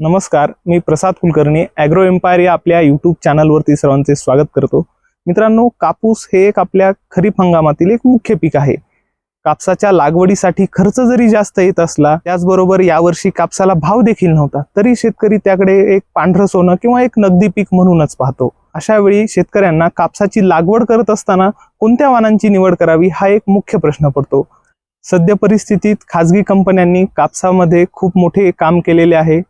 नमस्कार मी Prasad Kulkarni agro empire या आपल्या यूट्यूब चॅनलवरती सर्वांचे स्वागत करतो. मित्रांनो कापूस हे एक आपल्या खरीप हंगामातील एक मुख्य पीक आहे. कापसाच्या लागवडीसाठी खर्च जरी जास्त येत असला त्याचबरोबर यावर्षी कापसाला भाव देखील नव्हता तरी शेतकरी त्याकडे एक पांढरं सोनं किंवा एक नगदी पीक म्हणूनच पाहतो. अशा वेळी शेतकऱ्यांना कापसाची लागवड करत असताना कोणत्या वाणांची निवड करावी हा एक मुख्य प्रश्न पडतो. सद्य परिस्थितीत खाजगी कंपन्यांनी कापसामध्ये खूप मोठे काम केलेले आहे.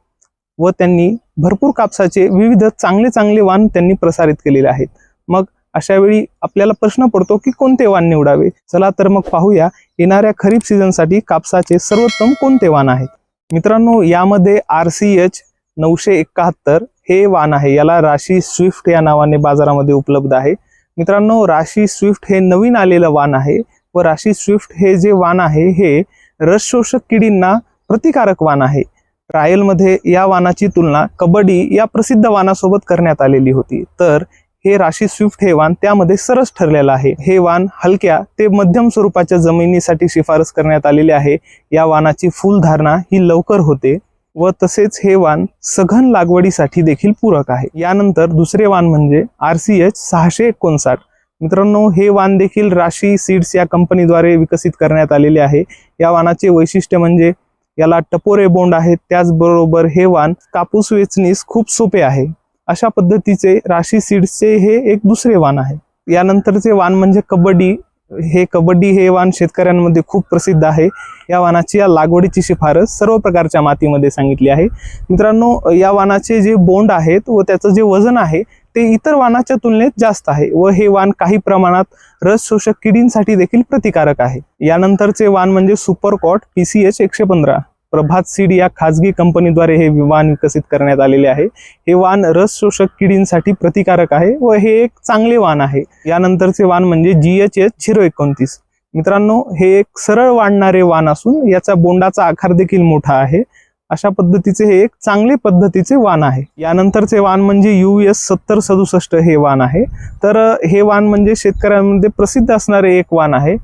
व त्यांनी भरपूर कापसाचे विविध चांगले चांगले वाण त्यांनी प्रसारित केलेले आहेत. मग अशा वेळी आपल्याला प्रश्न पडतो की कोणते वाण निवडावे? चला तर मग पाहूया येणाऱ्या खरीप सीझनसाठी कापसाचे सर्वोत्तम कोणते वाण आहेत? मित्रांनो यामध्ये आर सी एच नऊशे एकाहत्तर हे वाण आहे. याला राशी स्विफ्ट या नावाने बाजारामध्ये उपलब्ध आहे. मित्रांनो राशी स्विफ्ट हे नवीन आलेलं वाण आहे व राशी स्विफ्ट हे जे वाण आहे हे रसशोषक किडींना प्रतिकारक वाण आहे. ट्रायलमध्ये या वाणाची तुलना कबड्डी या प्रसिद्ध वानासोबत करण्यात आलेली होती. तर हे राशी स्विफ्ट हे वाण त्यामध्ये सरस ठरलेलं आहे. हे वाण हलक्या ते मध्यम स्वरूपाच्या जमिनीसाठी शिफारस करण्यात आलेली आहे. या वाणाची फुलधारणा ही लवकर होते व तसेच हे वाण सघन लागवडीसाठी देखील पूरक आहे. यानंतर दुसरे वाण म्हणजे आर सी एच सहाशे एकोणसाठ. मित्रांनो हे वाण देखील राशी सीड्स या कंपनीद्वारे विकसित करण्यात आलेले आहे. या वाणाचे वैशिष्ट्य म्हणजे याला टपोरे बोंड आहेत त्याचबरोबर हे वाण कापूस वेचणीस खूप सोपे आहे. अशा पद्धतीचे राशी सीड्सचे हे एक दुसरे वाण आहे. यानंतरचे वाण म्हणजे कबड्डी. हे कबड्डी हे वाण शेतकऱ्यांमध्ये खूप प्रसिद्ध आहे. या वाणाची या लागवडीची शिफारस सर्व प्रकारच्या मातीमध्ये सांगितली आहे. मित्रांनो या वाणाचे जे बोंड आहेत व त्याचं जे वजन आहे ते इतर वाणाच्या तुलनेत जास्त आहे व हे वाण काही प्रमाणात रस शोषक किडींसाठी देखील प्रतिकारक आहे. यानंतरचे वाण म्हणजे सुपरकॉट पी सी एच एकशे पंधरा. प्रभात सीड या खाजगी कंपनीद्वारे हे वाण विकसित करण्यात आलेले आहे. हे वाण रस शोषक किडींसाठी प्रतिकारक आहे व हे एक चांगले वाण आहे. यानंतरचे वाण म्हणजे जी एच एच झिरो एकोणतीस. मित्रांनो हे एक सरळ वाढणारे वाण असून याचा बोंडाचा आकार देखील मोठा आहे. अशा पद्धतीचे हे एक चांगले पद्धतीचे वाण आहे. यानंतरचे वाण म्हणजे यू एस सत्तर सदुसष्ट हे वाण आहे. तर हे वाण म्हणजे शेतकऱ्यांमध्ये प्रसिद्ध असणारे एक वाण आहे.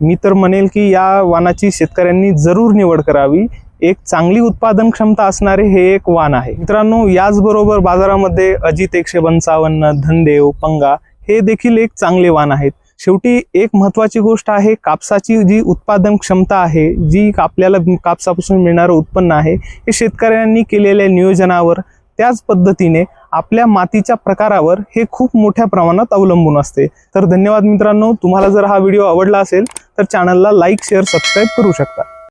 मी तर म्हणेल की या वाणाची शेतकऱ्यांनी जरूर निवड करावी. एक चांगली उत्पादन क्षमता असणारे हे एक वाण आहे. मित्रांनो याचबरोबर बाजारामध्ये अजित एकशे पंचावन्न धनदेव पंगा हे देखील एक चांगले वाण आहेत. शेवटी एक महत्वाची गोष्ट आहे कापसाची जी उत्पादन क्षमता आहे जी आपल्याला कापसापासून मिळणारं उत्पन्न आहे हे शेतकऱ्यांनी केलेल्या नियोजनावर त्याच पद्धतीने आपल्या मातीच्या प्रकारावर हे खूप मोठ्या प्रमाणात अवलंबून असते. तर धन्यवाद मित्रांनो तुम्हाला जर हा व्हिडिओ आवडला असेल तर चॅनलला लाईक शेअर सबस्क्राईब करू शकता.